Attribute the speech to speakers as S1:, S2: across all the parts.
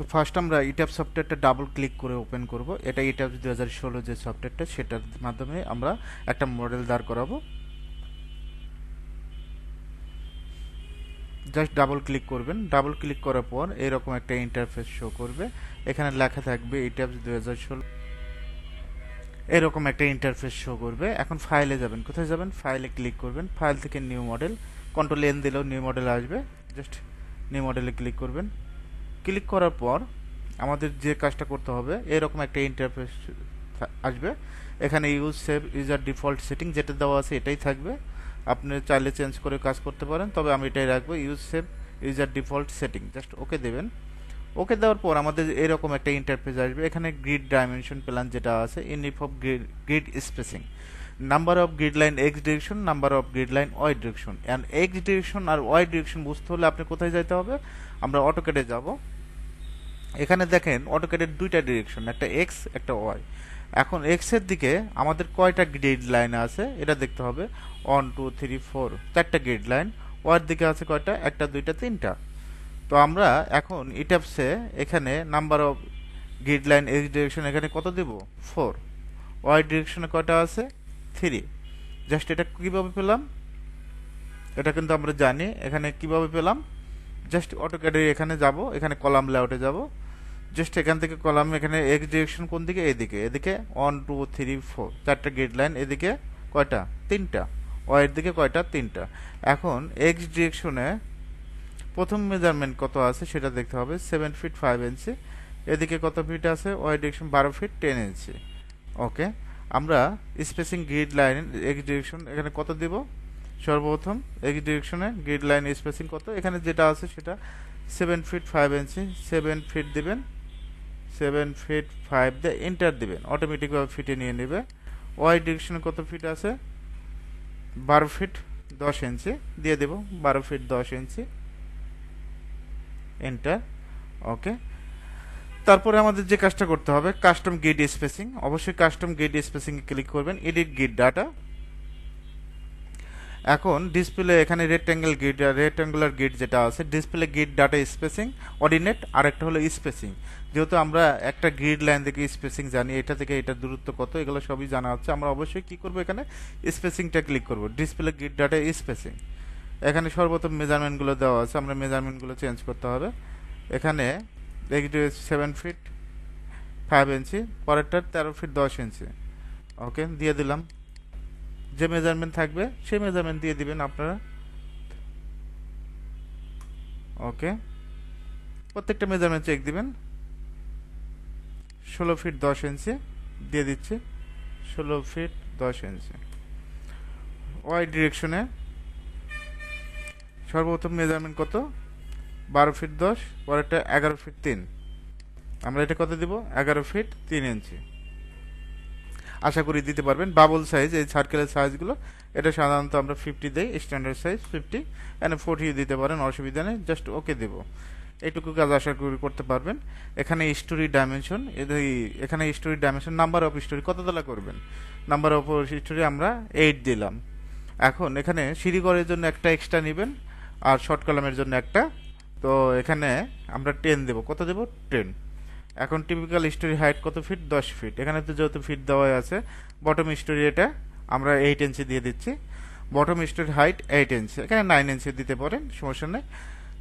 S1: তো ফার্স্ট আমরা ইট্যাপ সফটওয়্যারটা ডাবল ক্লিক করে ওপেন করব। এটা ইট্যাপ দু হাজার ষোলো যে সফটওয়্যারটা সেটার মাধ্যমে আমরা একটা মডেল দাঁড় করাবো। জাস্ট ডাবল ক্লিক করবেন। ডাবল ক্লিক করার পর এরকম একটা ইন্টারফেস শো করবে। এখানে লেখা থাকবে ইট্যাপস দু হাজার ষোলো। এরকম একটা ইন্টারফেস শো করবে। এখন ফাইলে যাবেন। কোথায় যাবেন? ফাইলে ক্লিক করবেন। ফাইল থেকে নিউ মডেল কন্ট্রোল এন দিলেও নিউ মডেল আসবে। জাস্ট নিউ মডেলে ক্লিক করবেন। ক্লিক করার পর আমাদের যে কাজটা করতে হবে, এরকম একটা ইন্টারফেস আসবে। এখানে use save user default setting যেটা দেওয়া আছে এটাই থাকবে। আপনি চাইলে চেঞ্জ করে কাজ করতে পারেন, তবে আমি এটাই রাখব use save user default setting just okay দেবেন। ওকে দেওয়ার পর আমাদের এরকম একটা ইন্টারফেস আসবে। এখানে গ্রিড ডাইমেনশন প্ল্যান যেটা আছে of grid spacing number of grid line X direction number of grid line Y direction and X direction R Y direction বুঝতে হলে আপনি কোথায় যেতে হবে? আমরা অটোকেটে যাব। এখানে দেখেন অটোকেটের দুইটা ডিরেকশন একটা এক্স একটা ওয়াই এখন এক্সের দিকে আমাদের কয়টা গ্রিড লাইন আছে? এটা দেখতে হবে। ওয়ান টু থ্রি ফোর চারটা গ্রিড লাইন ওয়ার দিকে আছে কয়টা? একটা, দুইটা, তিনটা। তো আমরা এখন ইটাপসে এখানে number of grid line X direction এখানে কত দেব? ফোর ওয়াই ডিরেকশনে কয়টা আছে? থ্রি। জাস্ট এটা কীভাবে পেলাম? এটা কিন্তু আমরা জানি। এখানে কীভাবে পেলাম? জাস্ট অটোক্যাডের এখানে যাব, এখানে কলাম লেআউটে যাব। জাস্ট এখান থেকে কলাম, এখানে এক্স ডিরেকশন কোন দিকে? এদিকে। এদিকে ওয়ান টু থ্রি ফোর চারটা গ্রিড লাইন এদিকে কয়টা? তিনটা। ওয়াইয়ের দিকে কয়টা? তিনটা। এখন এক্স ডিরেকশনে প্রথম মেজারমেন্ট কত আছে সেটা দেখতে হবে। সেভেন ফিট ফাইভ ইঞ্চি এদিকে কত ফিট আছে? ওয়াই ডিরেকশন বারো ফিট টেন ইঞ্চি ওকে আমরা spacing grid line X direction এখানে কত দিব? সর্বপ্রথম এক্স ডিরেকশনে গ্রিড লাইন স্পেসিং কত? এখানে যেটা আছে সেটা seven feet five inch seven feet দেবেন। সেভেন ফিট ফাইভ দিয়ে এন্টার দিবেন। অটোমেটিকভাবে ফিটে নিয়ে নেবে। ওয়াই ডিরেকশনে কত ফিট আছে? বারো ফিট দশ ইঞ্চি দিয়ে দেব। বারো ফিট দশ ইঞ্চি এন্টার ওকে তারপরে আমাদের যে কাজটা করতে হবে কাস্টম গেট স্পেসিং অবশ্যই কাস্টম গেট স্পেসিং এ ক্লিক করবেন এডিট গেট ডাটা এখন ডিসপ্লে এখানে রেক্ট্যাঙ্গেল গেট রেক্ট্যাঙ্গুলার গেট যেটা আছে display gate data spacing ordinate আর একটা হলো স্পেসিং যেহেতু আমরা একটা গ্রিড লাইন থেকে স্পেসিং জানি, এটা থেকে এটা দূরত্ব কত, এগুলো সবই জানা হচ্ছে, আমরা অবশ্যই কি করব এখানে? স্পেসিংটা ক্লিক করব ডিসপ্লে গ্রিড ডাটা স্পেসিং এখানে সর্বপ্রথম মেজারমেন্টগুলো দেওয়া আছে, আমরা মেজারমেন্টগুলো চেঞ্জ করতে হবে। এখানে সেভেন ফিট ফাইভ ইঞ্চি পরেরটার তেরো ফিট দশ ইঞ্চি ওকে দিয়ে দিলাম। যে মেজারমেন্ট থাকবে, সেই মেজারমেন্ট দিয়ে দিবেন আপনারা। ওকে প্রত্যেকটা মেজারমেন্ট চেক দিবেন। ষোলো ফিট দশ ইঞ্চি দিয়ে দিচ্ছি। ষোলো ফিট দশ ইঞ্চি ওয়াই ডিরেকশনে সর্বপ্রথম মেজারমেন্ট কত? বারো ফিট দশ, পরেরটা এগারো ফিট তিন। আমরা এটা কত দিব? এগারো ফিট তিন ইঞ্চি। আশা করি দিতে পারবেন। বাবল সাইজ এই সার্কেলের সাইজগুলো এটা সাধারণত আমরা ফিফটি দেই স্ট্যান্ডার্ড সাইজ ফিফটি এখানে ফোর্টি দিতে পারেন, অসুবিধা নেই জাস্ট ওকে দেব। এইটুকু কাজ আশা করি করতে পারবেন। এখানে স্টোরি ডাইমেনশন এখানে storey dimension number of storey কত তলা করবেন? নাম্বার অফ স্টোরি আমরা এইট দিলাম। এখন এখানে সিঁড়িঘরের জন্য একটা এক্সট্রা নেবেন, আর শর্ট কলামের জন্য একটা তো এখানে আমরা টেন দেব। কত দেব? টেন এখন টিপিক্যাল স্টোরি হাইট কত ফিট দশ ফিট এখানে তো যেহেতু ফিট দেওয়াই আছে বটম স্টোরি এটা আমরা এইট ইঞ্চি দিয়ে দিচ্ছি। Bottom storey height eight inch এখানে নাইন ইঞ্চি দিতে পারেন, সমস্যা নেই।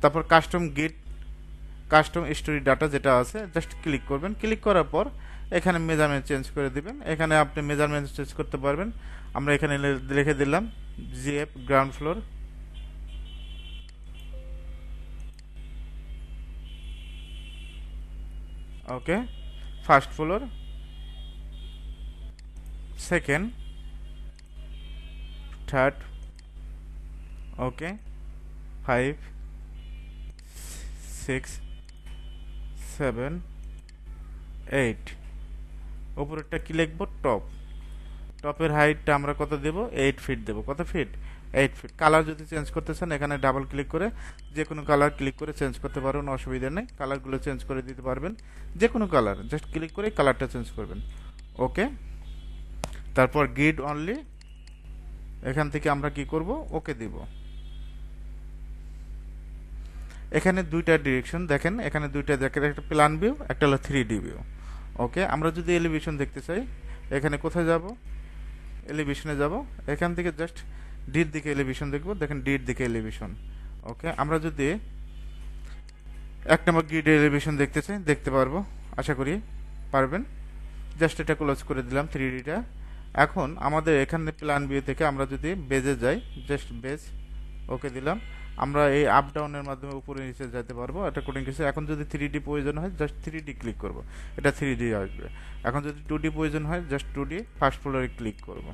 S1: তারপর custom gate custom storey data যেটা আছে জাস্ট ক্লিক করবেন। ক্লিক করার পর এখানে মেজারমেন্ট চেঞ্জ করে দিবেন। এখানে আপনি মেজারমেন্ট চেঞ্জ করতে পারবেন। আমরা এখানে লিখে দিলাম GF ground floor okay, first floor. Second. Third. Okay, five. Six. Seven. Eight. উপরেরটা কি লিখব? টপ। টপের হাইটটা আমরা কত দেব? এইট ফিট দেব। কত ফিট? এইট ফিট কালার যদি চেঞ্জ করতে চান, এখানে ডাবল ক্লিক করে যে কোনো কালার ক্লিক করে চেঞ্জ করতে পারবেন, অসুবিধা নেই। কালারগুলো চেঞ্জ করে দিতে পারবেন। যে কোনো কালার জাস্ট ক্লিক করে কালারটা চেঞ্জ করবেন। ওকে তারপর গিড অনলি এখান থেকে আমরা কি করব? ওকে দিব। এখানে দুইটা ডিরেকশন দেখেন, এখানে দুইটা দেখেন, একটা প্ল্যান ভিউ একটা হলো থ্রি ডি ভিউ ওকে আমরা যদি এলিভেশন দেখতে চাই, এখানে কোথায় যাব? এলিভেশনে যাব। এখান থেকে জাস্ট ডির দিকে এলিভেশন দেখব, দেখেন ডির দিকে এলিভেশন ওকে আমরা যদি এক নম্বর গ্রিড এলিভেশন দেখতে চাই, দেখতে পারব, আশা করি পারবেন। জাস্ট এটা ক্লোজ করে দিলাম থ্রি ডিটা এখন আমাদের এখানে প্ল্যান ভিউ থেকে আমরা যদি বেজে যাই জাস্ট বেজ ওকে দিলাম। আমরা এই আপ ডাউনের মাধ্যমে উপরে নিচে যেতে পারব। এটা কোডিং কিছু এখন যদি থ্রি ডি প্রয়োজন হয় জাস্ট থ্রি ডি ক্লিক করব। এটা থ্রি ডি আসবে। এখন যদি টু ডি প্রয়োজন হয় জাস্ট টু ডি ফার্স্ট ফ্লোরে ক্লিক করব।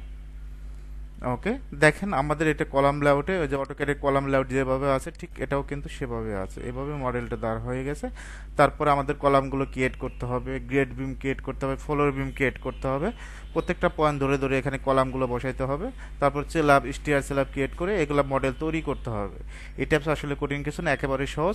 S1: ওকে দেখেন, আমাদের এটা কলাম লেআউটে ওই যে অটোক্যাডের কলাম লেআউট যেভাবে আছে, ঠিক এটাও কিন্তু সেভাবে আছে। এভাবে মডেলটা দাঁড় হয়ে গেছে। তারপরে আমাদের কলামগুলো ক্রিয়েট করতে হবে গ্রেড বিম ক্রিয়েট করতে হবে ফ্লোর বিম ক্রিয়েট করতে হবে। প্রত্যেকটা পয়েন্ট ধরে ধরে এখানে কলামগুলো বসাইতে হবে। তারপর চেলাব স্টিয়ার চেলাব ক্রিয়েট করে এগুলো মডেল তৈরি করতে হবে। এই টাইপস আসলে কঠিন কিছু না একেবারে সহজ।